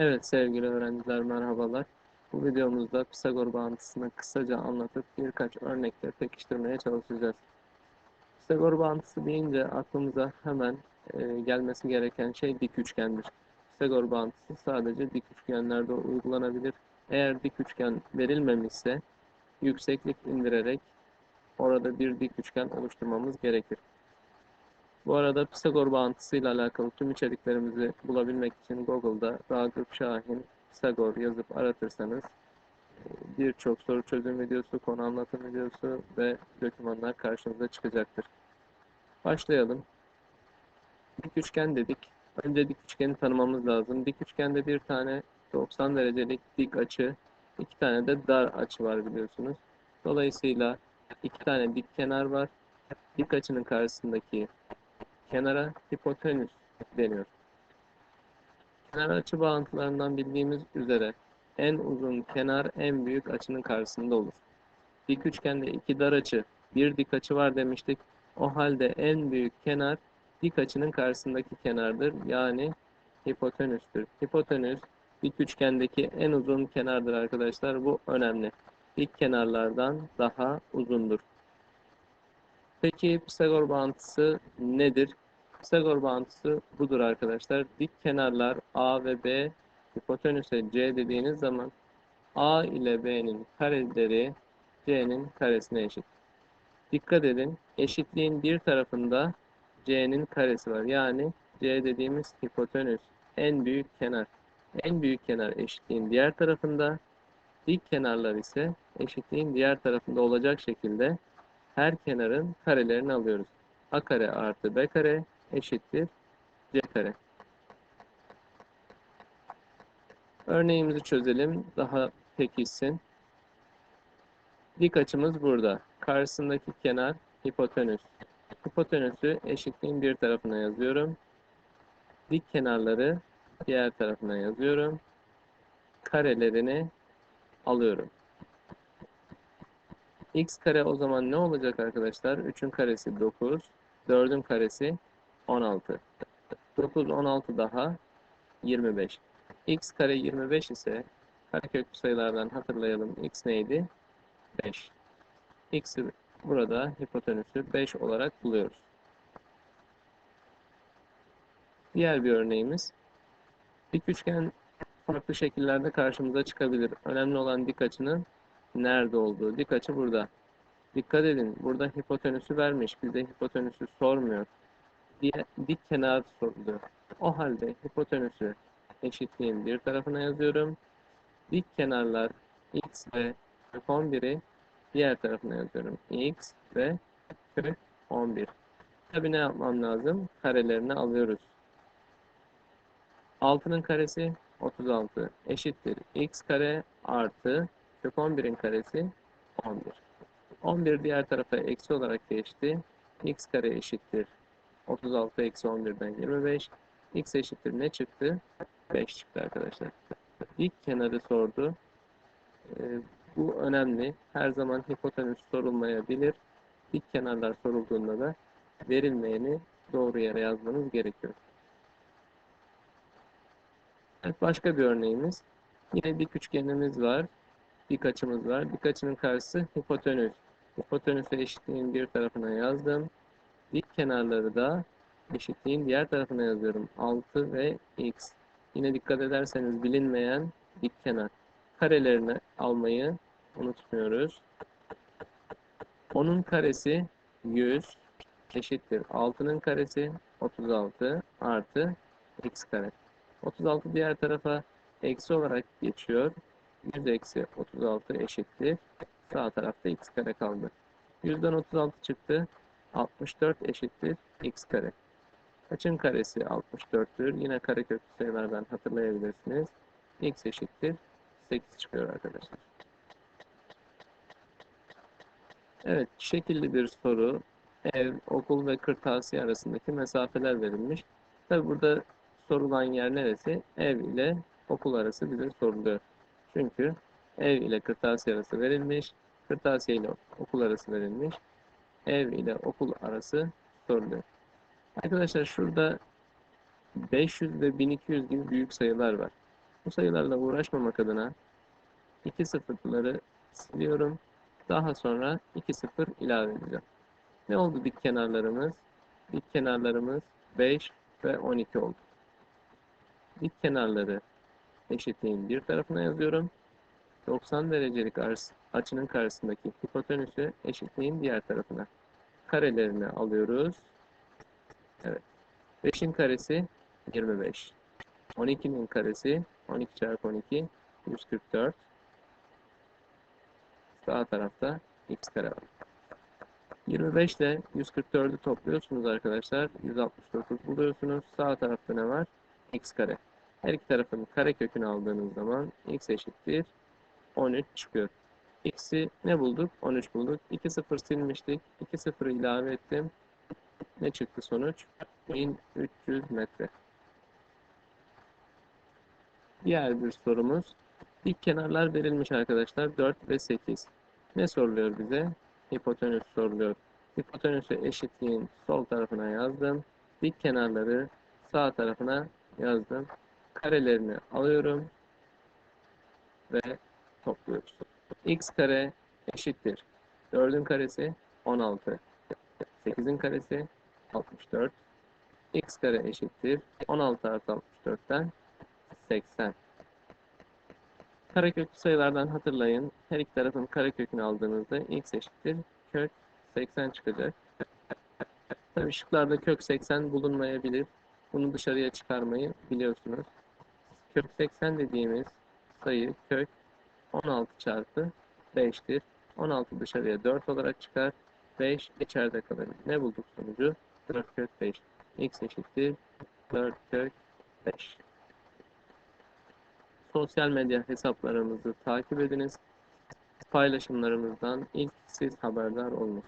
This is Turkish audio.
Evet sevgili öğrenciler merhabalar. Bu videomuzda Pisagor bağıntısını kısaca anlatıp birkaç örnekle pekiştirmeye çalışacağız. Pisagor bağıntısı deyince aklımıza hemen e, gelmesi gereken şey dik üçgendir. Pisagor bağıntısı sadece dik üçgenlerde uygulanabilir. Eğer dik üçgen verilmemişse yükseklik indirerek orada bir dik üçgen oluşturmamız gerekir. Bu arada Pisagor bağıntısı ile alakalı tüm içeriklerimizi bulabilmek için Google'da Ragıp Şahin Pisagor yazıp aratırsanız birçok soru çözüm videosu, konu anlatım videosu ve dokümanlar karşınıza çıkacaktır. Başlayalım. Dik üçgen dedik. Önce dik üçgeni tanımamız lazım. Dik üçgende bir tane 90 derecelik dik açı, iki tane de dar açı var biliyorsunuz. Dolayısıyla iki tane dik kenar var. Dik açının karşısındaki kenara hipotenüs deniyor. Kenar açı bağıntılarından bildiğimiz üzere en uzun kenar en büyük açının karşısında olur. Dik üçgende iki dar açı, bir dik açı var demiştik. O halde en büyük kenar dik açının karşısındaki kenardır. Yani hipotenüstür. Hipotenüs dik üçgendeki en uzun kenardır arkadaşlar. Bu önemli. Dik kenarlardan daha uzundur. Peki Pisagor bağıntısı nedir? Pisagor bağıntısı budur arkadaşlar. Dik kenarlar A ve B hipotenüse C dediğiniz zaman A ile B'nin kareleri C'nin karesine eşit. Dikkat edin. Eşitliğin bir tarafında C'nin karesi var. Yani C dediğimiz hipotenüs en büyük kenar. En büyük kenar eşitliğin diğer tarafında. Dik kenarlar ise eşitliğin diğer tarafında olacak şekilde her kenarın karelerini alıyoruz. A kare artı B kare eşittir C kare. Örneğimizi çözelim. Daha pekişsin. Dik açımız burada. Karşısındaki kenar hipotenüs. Hipotenüsü eşitliğin bir tarafına yazıyorum. Dik kenarları diğer tarafına yazıyorum. Karelerini alıyorum. X kare o zaman ne olacak arkadaşlar? 3'ün karesi 9, 4'ün karesi 16. 9, 16 daha 25. x kare 25 ise kareköklü sayılardan hatırlayalım. x neydi? 5. x'i burada hipotenüsü 5 olarak buluyoruz. Diğer bir örneğimiz. Dik üçgen farklı şekillerde karşımıza çıkabilir. Önemli olan dik açının nerede olduğu. Dik açı burada. Dikkat edin. Burada hipotenüsü vermiş. Bize hipotenüsü sormuyor. Diye, dik kenar soruluyor. O halde hipotenüsü eşitliğin bir tarafına yazıyorum. Dik kenarlar x ve kök 11'i diğer tarafına yazıyorum. x ve kök 11. Tabi ne yapmam lazım? Karelerini alıyoruz. 6'nın karesi 36 eşittir. x kare artı kök 11'in karesi 11. 11 diğer tarafa eksi olarak geçti. x kare eşittir. 36 eksi 11'den 25. x eşittir ne çıktı? 5 çıktı arkadaşlar. Dik kenarı sordu. Ee, bu önemli. Her zaman hipotenüs sorulmayabilir. Dik kenarlar sorulduğunda da verilmeyeni doğru yere yazmanız gerekiyor. Evet, başka bir örneğimiz. Yine dik üçgenimiz var. Dik açımız var. Dik açının karşısı hipotenüs. Hipotenüsü eşitliğin bir tarafına yazdım. Dik kenarları da eşitliğin diğer tarafına yazıyorum. 6 ve x. Yine dikkat ederseniz bilinmeyen dik kenar. Karelerini almayı unutmuyoruz. Onun karesi 100 eşittir. 6'nın karesi 36 artı x kare. 36 diğer tarafa eksi olarak geçiyor. 100 eksi 36 eşittir. Sağ tarafta x kare kaldı. 100'den 36 çıktı. 64 eşittir x kare. Kaçın karesi 64'tür. Yine kareköklü sayılardan hatırlayabilirsiniz. x eşittir 8 çıkıyor arkadaşlar. Evet, şekilli bir soru. Ev, okul ve kırtasiye arasındaki mesafeler verilmiş. Tabi burada sorulan yer neresi? Ev ile okul arası bize soruluyor. Çünkü ev ile kırtasiye arası verilmiş, kırtasiye ile okul arası verilmiş, ev ile okul arası soruluyor. Arkadaşlar şurada 500 ve 1200 gibi büyük sayılar var. Bu sayılarla uğraşmamak adına iki sıfırları siliyorum. Daha sonra iki sıfır ilave edeceğim. Ne oldu dik kenarlarımız? Dik kenarlarımız 5 ve 12 oldu. Dik kenarları eşitliğin bir tarafına yazıyorum. 90 derecelik açının karşısındaki hipotenüsü eşitliğin diğer tarafına. Karelerini alıyoruz. Evet. 5'in karesi 25. 12'nin karesi 12 çarpı 12 144. Sağ tarafta x kare var. 25 ile 144'ü topluyorsunuz arkadaşlar. 169 buluyorsunuz. Sağ tarafta ne var? x kare. Her iki tarafın kare kökünü aldığınız zaman x eşittir 13 çıkıyor. X'i ne bulduk? 13 bulduk. 2 sıfır silmiştik. 2 sıfırı ilave ettim. Ne çıktı sonuç? 1300 metre. Diğer bir sorumuz. Dik kenarlar verilmiş arkadaşlar. 4 ve 8. Ne soruluyor bize? Hipotenüs soruluyor. Hipotenüsü eşitliğin sol tarafına yazdım. Dik kenarları sağ tarafına yazdım. Karelerini alıyorum ve topluyoruz. x kare eşittir. 4'ün karesi 16. 8'in karesi 64. x kare eşittir. 16 artı 64'ten 80. Kareköklü sayılardan hatırlayın. Her iki tarafın karekökünü aldığınızda x eşittir. Kök 80 çıkacak. Tabii şıklarda kök 80 bulunmayabilir. Bunu dışarıya çıkarmayı biliyorsunuz. Kök 80 dediğimiz sayı kök 16 çarpı 5'tir. 16 dışarıya 4 olarak çıkar. 5 içeride kalır. Ne bulduk sonucu? 4 kök 5. x eşittir 4 kök 5. Sosyal medya hesaplarımızı takip ediniz. Paylaşımlarımızdan ilk siz haberdar olunuz.